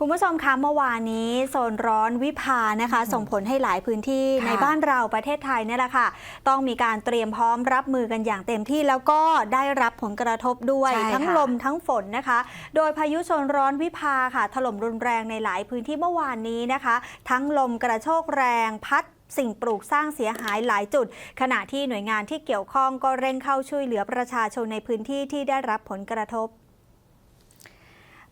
คุณผู้ชมคะเมื่อวานนี้โซนร้อนวิภานะคะ ส่งผลให้หลายพื้นที่ค่ะในบ้านเราประเทศไทยเนี่ยแหละค่ะ ต้องมีการเตรียมพร้อมรับมือกันอย่างเต็มที่แล้วก็ได้รับผลกระทบด้วยใช่ทั้งค่ะลมทั้งฝนนะคะ โดยพายุโซนร้อนวิภาค่ะ ถล่มรุนแรงในหลายพื้นที่เมื่อวานนี้นะคะ ทั้งลมกระโชกแรงพัดสิ่งปลูกสร้างเสียหายหลายจุด ขณะที่หน่วยงานที่เกี่ยวข้องก็เร่งเข้าช่วยเหลือประชาชนในพื้นที่ที่ได้รับผลกระทบ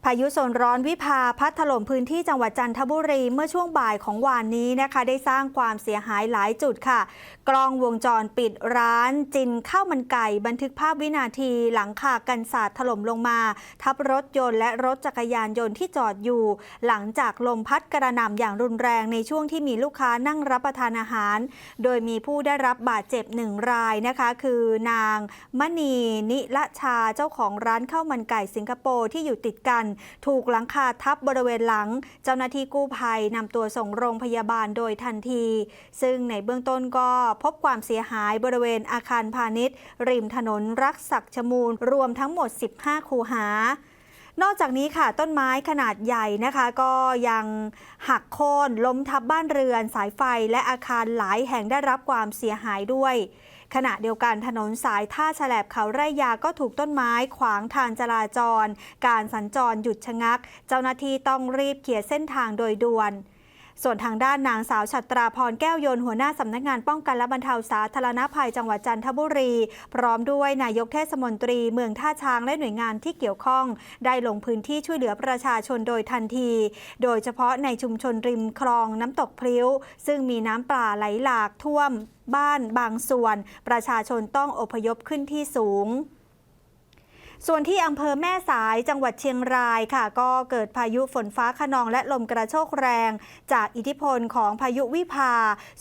พายุโซนร้อนวิภาพัดถล่มพื้นที่จังหวัดจันทบุรีเมื่อช่วงบ่ายของวานนี้นะคะ ได้สร้างความเสียหายหลายจุดค่ะ กล้องวงจรปิดร้าน จินข้าวมันไก่ บันทึกภาพวินาทีหลังคากันศาสตร์ถล่มลงมา ทับรถยนต์และรถจักรยานยนต์ที่จอดอยู่ หลังจากลมพัดกระหน่ำอย่างรุนแรงในช่วงที่มีลูกค้านั่งรับประทานอาหาร โดยมีผู้ได้รับบาดเจ็บหนึ่งรายนะคะ คือนางมณีนิละชาเจ้าของร้านข้าวมันไก่สิงคโปร์ที่อยู่ติดกันถูกหลังคาทับบริเวณหลัง เจ้าหน้าที่กู้ภัยนำตัวส่งโรงพยาบาลโดยทันที ซึ่งในเบื้องต้นก็พบความเสียหายบริเวณอาคารพาณิชย์ ริมถนนรักศักดิ์ชมูล รวมทั้งหมด 15 คูหา นอกจากนี้ค่ะต้นไม้ขนาดใหญ่นะคะ ก็ยังหักโค่นล้มทับบ้านเรือน สายไฟและอาคารหลายแห่งได้รับความเสียหายด้วย ขณะเดียวกันถนนสายท่าแฉลบเขาไร่ยาก็ถูกต้นไม้ขวางทางจราจร การสัญจรหยุดชะงัก เจ้าหน้าที่ต้องรีบเขี่ยเส้นทางโดยด่วน ส่วนทางด้านนางสาวชัตราพรแก้วยนหัวหน้าสำนักงานป้องกันและบรรเทาสาธารณภัยจังหวัดจันทบุรี พร้อมด้วยนายกเทศมนตรีเมืองท่าช้างและหน่วยงานที่เกี่ยวข้อง ได้ลงพื้นที่ช่วยเหลือประชาชนโดยทันที โดยเฉพาะในชุมชนริมคลองน้ำตกพลิ้ว ซึ่งมีน้ำป่าไหลหลากท่วมบ้านบางส่วน ประชาชนต้องอพยพขึ้นที่สูง ส่วนที่อำเภอแม่สายจังหวัดเชียงรายค่ะ ก็เกิดพายุฝนฟ้าขนองและลมกระโชกแรง จากอิทธิพลของพายุวิภา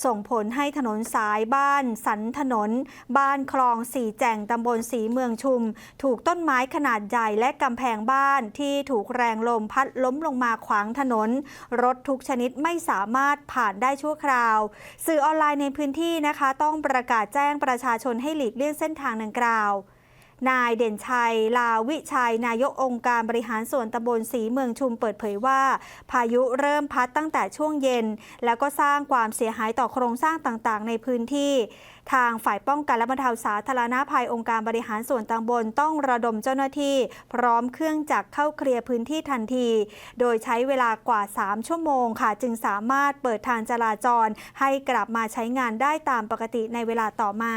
ส่งผลให้ถนนสายบ้านสันถนน บ้านคลองสีแจ่งตำบลสีเมืองชุม ถูกต้นไม้ขนาดใหญ่และกำแพงบ้านที่ถูกแรงลมพัดล้มลงมาขวางถนน รถทุกชนิดไม่สามารถผ่านได้ชั่วคราว สื่อออนไลน์ในพื้นที่นะคะ ต้องประกาศแจ้งประชาชนให้หลีกเลี่ยงเส้นทางดังกล่าว นายเด่นชัย ลาวิชัย นายกองค์การบริหารส่วนตำบลสีเมืองชุมเปิดเผยว่า พายุเริ่มพัดตั้งแต่ช่วงเย็น แล้วก็สร้างความเสียหายต่อโครงสร้างต่างๆ ในพื้นที่ ทางฝ่ายป้องกันและบรรเทาสาธารณภัยองค์การบริหารส่วนตำบลต้องระดมเจ้าหน้าที่ พร้อมเครื่องจักรเข้าเคลียร์พื้นที่ทันที โดยใช้เวลากว่า 3 ชั่วโมงค่ะ จึงสามารถเปิดทางจราจร ให้กลับมาใช้งานได้ตามปกติในเวลาต่อมา